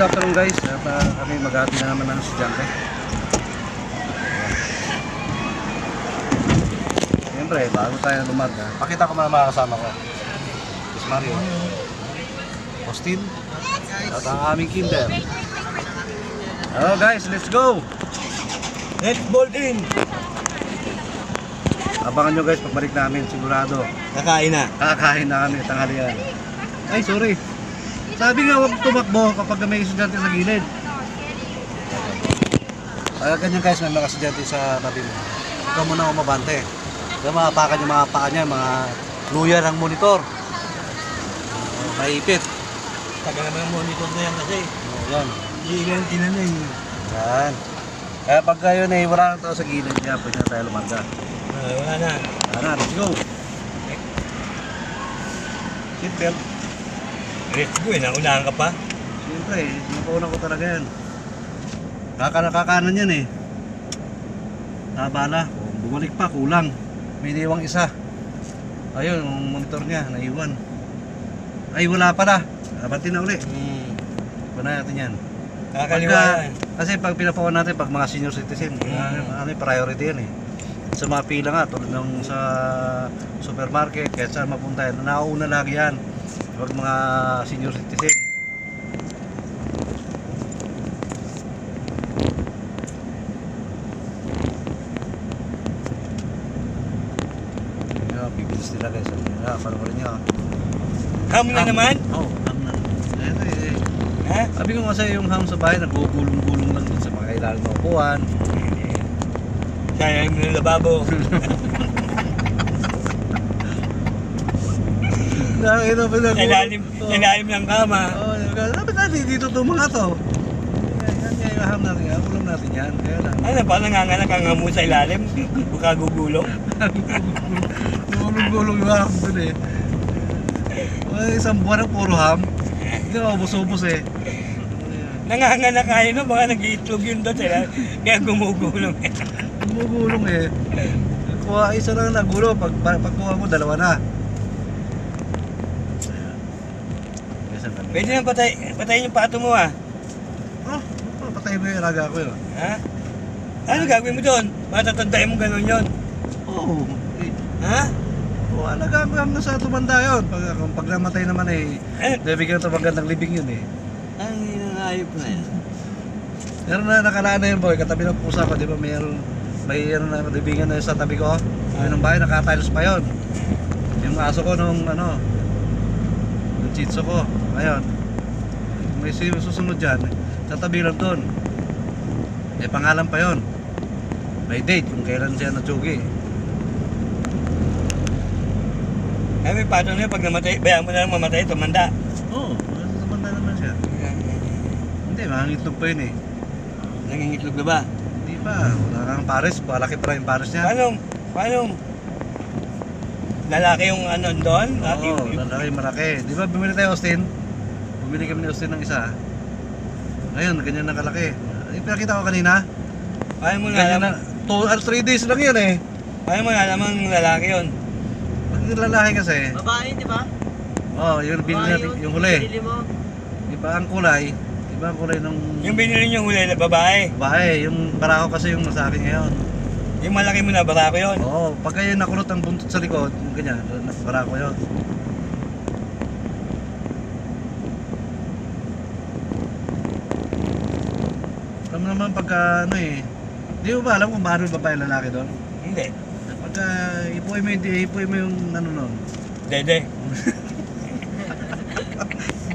good afternoon guys. At uh, kami maghati na naman ng estudyante. Siyempre, bago tayo lumarga, pakita ko mga mga kasama ko. Miss Mario. Austin. At ang aming kinder. Hello guys, let's go! Let's ball in! Abangan nyo guys, pagbalik namin, sigurado. Kakain na. Kakain na kami, tanghalian. Ay, sorry. Sabi nga, huwag tumakbo kapag may estudyante sa gilid. Kaya ganyan guys, may mga estudyante sa tabi mo. Ikaw muna umabante. Kaya maapakan yung mga paa niya, mga luya ng monitor. Maipit. Tagal naman ang monitor na yan kasi. Oh, yan. Ilan ilan na eh. Yan. Kaya pag kayo na wala nang tao sa gilid niya, pwede na tayo lumaga. Ah, wala na. Tara, let's go. Seatbelt. Go eh. Naunahan ka pa. Siyempre, napauna ko talaga yan. Kakana kakanan yan eh. Nabala. Bumalik pa, kulang. May iniwang isa. Ayun, yung monitor niya, naiwan. Ay, wala pala. Abati na uli. Hmm. Puna natin yan. Kakaliwa yan. Kasi pag pinapawan natin, pag mga senior citizen, Mm. ano, ano priority yan eh. Sa mga pila nga, tulad ng sa supermarket, kahit saan mapunta yan, nauuna lagi yan. Pag mga senior citizen. Yeah, bibilis nila guys. Yeah, panoorin nyo. ah. Ham na naman? Oo, oh, ham na. Eh. Ha? Sabi ko kasi yung ham sa bahay, nagugulong-gulong lang dun sa mga ilalim ng upuan. Sayang mo ng lababo. Nakakita pa lang. Ilalim, ilalim ng kama. Oo, oh, dapat natin dito itong mga to. Yan, yan, yan yung ham natin. yan. Ulam natin yan. Kaya lang. Ano pa nanganganak ang amo sa ilalim? Baka gugulong. Gulong-gulong yung ham dun eh. Ay, isang buwan ng puro ham. Hindi ka ubos-ubos eh. Nanganganak kayo no? Baka nag-iitlog yun doon sila. Kaya gumugulong. Gumugulong eh. Kuha isa lang nagulo. Pag, pagkuha mo, dalawa na. Yes, ang kami. Pwede nang patay, patayin yung pato mo ah. Oh, oh, patay mo yung alaga ko yun. Ha? Ano gagawin mo doon? Matatandaan mo ganun yun. Oo. Oh, eh, Ha? oh, alaga ko lang sa tumanda yun. Pag, kung pag namatay naman eh, Eh, bibigyan ito magandang libing yun eh. ang inangayop na yan. Meron na nakalaan na yun boy, katabi ng pusa ko, di ba mayroon, may ano na libingan na yun sa tabi ko. Yun ang bahay, nakatiles pa yun. Yung aso ko nung ano, yung chitso ko, ayun. May susunod dyan, sa tabi lang doon. May pangalan pa yon. May date kung kailan siya natsugi. Ay, may na yun. Pag namatay, bayaan mo na lang mamatay, tumanda. Oo, oh, tumanda naman siya. Hindi, mangitlog pa yun eh. Nangingitlog na ba? Hindi pa, wala kang pares, malaki pa rin yung pares niya. Paano, paano, lalaki yung ano doon? At Oo, yung, lalaki, malaki. Di ba bumili tayo Austin? Bumili kami ni Austin ng isa. Ngayon, ganyan na kalaki. Yung pinakita ko kanina, paano mo ganyan nalaman, na, 2 or 3 days lang yan eh. paano mo nalaman lalaki yun? Pag yung lalaki kasi, Babae, di ba? oh, yung binili Babae natin, yun, yung huli. binili mo. Di ba ang kulay? Di ba ang kulay ng Yung binili niyo huli na babae, bahay? Yung barako kasi yung nasa akin ngayon. Yung malaki mo na barako yun. Oo, pag kayo nakulot ang buntot sa likod, ganyan, barako yun. Alam naman pagka ano eh, di mo ba alam kung yung babae lalaki doon? Hindi. Pagka ipuwi mo yung, ipuwi mo yung ano nun. Dede.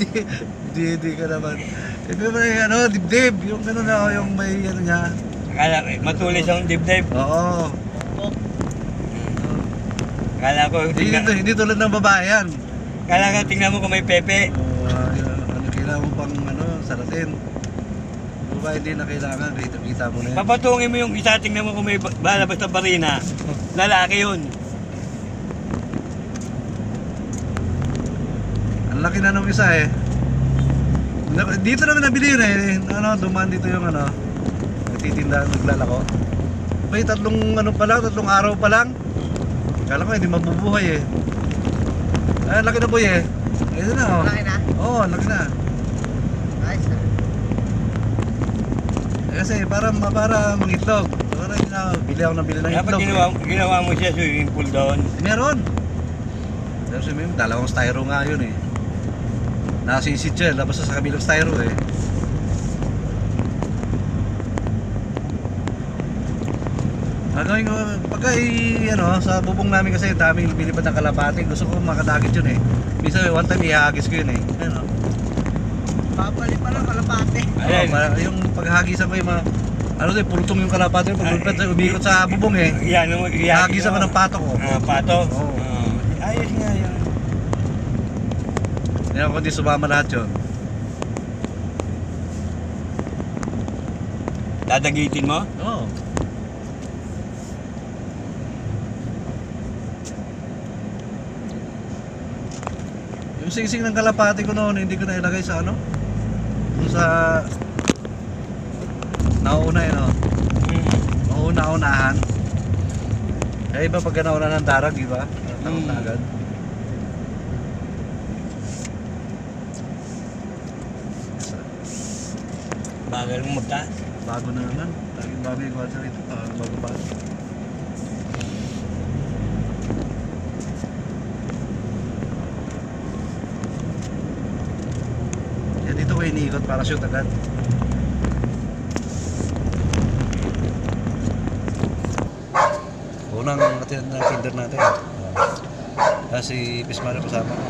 di, di, di ka naman. Mo yung ano, dibdib, yung ano na, yung may ano niya. Akala, matulis ang dibdib. Oo. Akala ko, Hindi, tingnan, hindi tulad ng babae yan. akala ko tingnan mo kung may pepe. Oh, ano kailangan mo pang ano, saratin. Babae hindi na kailangan, kita-kita mo na yan. Papatungin mo yung isa, tingnan mo kung may ba- balabas na barina. Lalaki yun. Ang laki na nung isa eh. Na- Dito namin nabili yun eh. Ano, dumaan dito yung ano, nagtitinda, naglalako. May tatlong ano pa lang, tatlong araw pa lang. Kala ko hindi mabubuhay eh. Ay, laki na boy eh. Ito na oh. Malaki na? Oo, laki na. Ayos na. Eh, Kasi para, para mangitlog. Para na, bili ako ng bili ng Dapat itlog. ginawa, ginawa mo siya swimming pool doon. Meron. Pero si Mim, dalawang styro nga yun eh. Nasisid siya, labas na sa kabilang styro eh. Gagawin ko, pagka ano, sa bubong namin kasi daming bilipad ng kalapati, gusto ko makadagit yun eh. Minsan one time ihagis ko yun eh. Ano? Papali pa lang kalapate. Ayan. Oh, para yung paghagisan ko yung mga, ano din, purutong yung kalapati, pag lumipad sa umikot sa bubong eh. Yan, ano, yan. Hagisan ko ng pato ko. Ah, pato? Oo. Ah, ayos nga yun. Hindi ako hindi sumama lahat yun. Dadagitin mo? Oo. Yung singsing ng kalapati ko noon, hindi ko na ilagay sa ano? Yung sa... Nauna yun, no? Hmm. Mauna-unahan. Kaya iba pag nauna ng darag, di ba? Nauna Mm. agad. Bagal mo magtaas. Bago na naman. Laging bago yung water rito. Ah, bago bago. Ko iniikot para shoot agad. Unang natin na kinder natin. Uh, si Pismano kasama ko.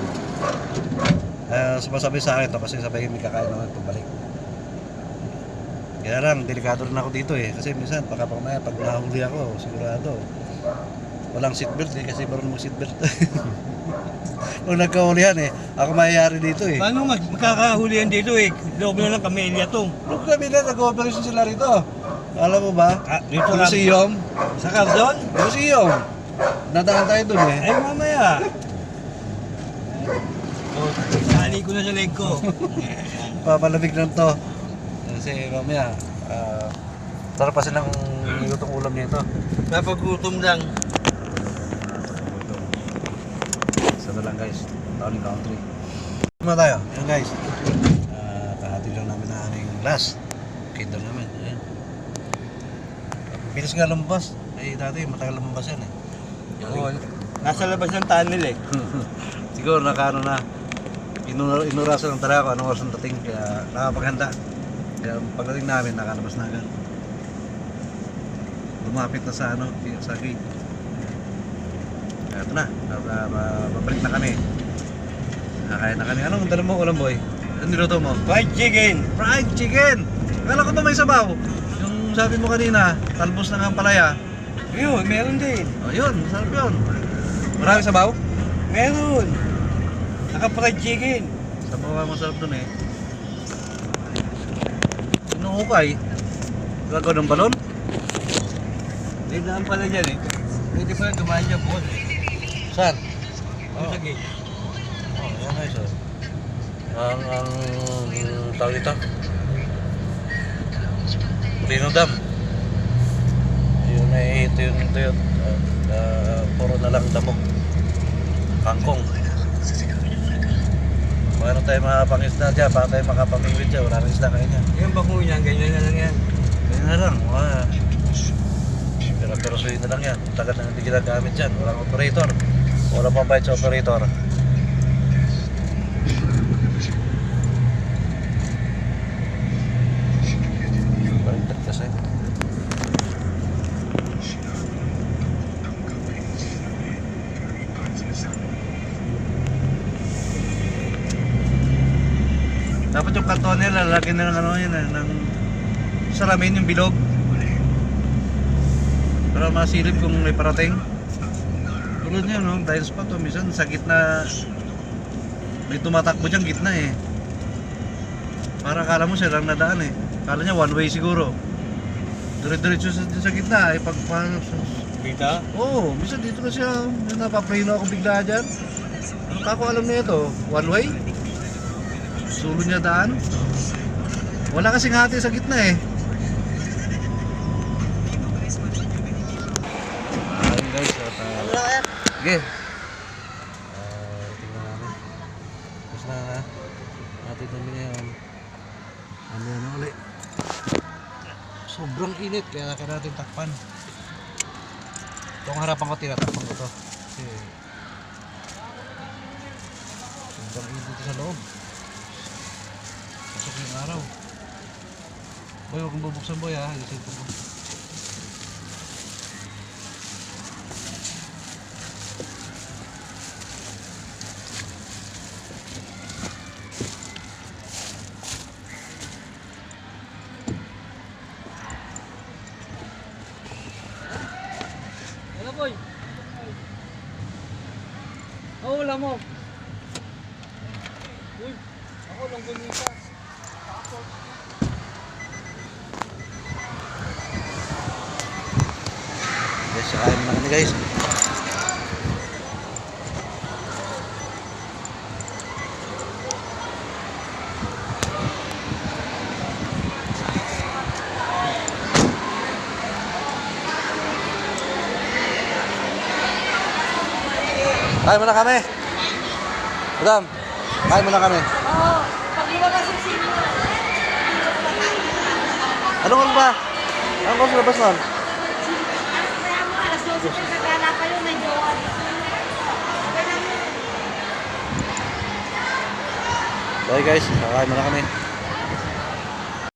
Uh, sumasabi sa akin to kasi sabay kami kakain naman pagbalik. Kaya lang, delikado rin ako dito eh. Kasi minsan, baka pamaya, pag nahuli ako, sigurado. Walang seatbelt eh, kasi marunong mag-seatbelt. Kung nagkahulihan eh, ako mayayari dito eh. Paano mag makakahulihan dito eh? Loob na ng kamelya to. Nung kami na, nag-operation sila rito. Alam mo ba? Ah, dito lang. museum. Sa Cardon? Museum. Nadaan tayo dun eh. Eh, mamaya. Oh, sali ko na sa leg ko. Papalamig lang to. Kasi mamaya, ah, sarap pa silang nilutong ulam nito. Napagutom lang. Isa na lang guys, Town Country. Tuma tayo, yan guys. Uh, kahati lang namin na aming last. Kinder namin, ayan. Bilis nga lumabas. Eh dati matagal lumabas yan eh. Oo, nasa labas ng tunnel eh. Siguro nakaano na. Inura, inurasan ng tara ko anong oras ng dating kaya nakapaghanda. Kaya pagdating namin nakalabas na agad. Lumapit na sa ano, sa gate. Ito na, ba- ba- babalik na kami. Nakain na kami. Anong dala mo ulam boy? Anong niluto mo? Fried chicken. Fried chicken! Akala ko ba may sabaw? Yung sabi mo kanina, talbos na ng palaya. Yun, meron din. O yun, sarap yun. Maraming sabaw? Meron. Naka-fried chicken. Sabaw ang masarap dun eh. Inuukay. Gagawa ng balon? May daan pala dyan eh. Pwede pala dumaan dyan po. Saan? Oh. Sa gate. Oh, yan. Ang, ang tawag dito? Rino Dam. Yun ay ito yun ito yun. Uh, uh, puro na lang damo. Kangkong. Paano tayo makapangisda dyan? Paano tayo makapamingwit dyan? Wala rin isda kayo dyan. Yung bako niyan, ganyan na lang yan. Ganyan na lang. Wala. Pero pero suyo na lang yan. Tagal na hindi ginagamit dyan. Walang operator. Wala pang bayad sa operator. Baliktad kasi. Dapat yung kanto nila, lalagyan na ng ano yun, eh, ng salamin yung bilog. Para masilip kung may parating. Tulad niya, no? Dahil spot, oh, minsan sa gitna, may tumatakbo dyan, gitna eh. Para akala mo siya lang nadaan eh. Akala niya one way siguro. Dire-diretso sa, sa gitna, eh pag pa, Kita? Oo, oh, minsan dito na siya, may napapreno ako bigla dyan. Kako alam na ito, one way. Sulo niya daan. Wala kasing hati sa gitna eh. Guys, at uh? Sige. Uh, tingnan namin. Tapos na na. Natin namin ngayon. Ano na sobrang init kaya kaya natin takpan. Itong harapan ko, tinatakpan ko to. Kasi sobrang init dito sa loob. Pasok yung araw. Boy, huwag kong bubuksan boy ha. Ilisin ko mo. Ano boy? Oo, wala mo. Uy, ako lang gumitas. Guys, sakain na kami guys. Kain muna kami. Madam, kain muna kami. Oo, pag iba kasi sino. Anong oras ba? Anong oras labas nun? Kaya mo, alas 12 pa kagala kayo, may jowa dito. Okay lang yun. Bye guys, kakain muna kami.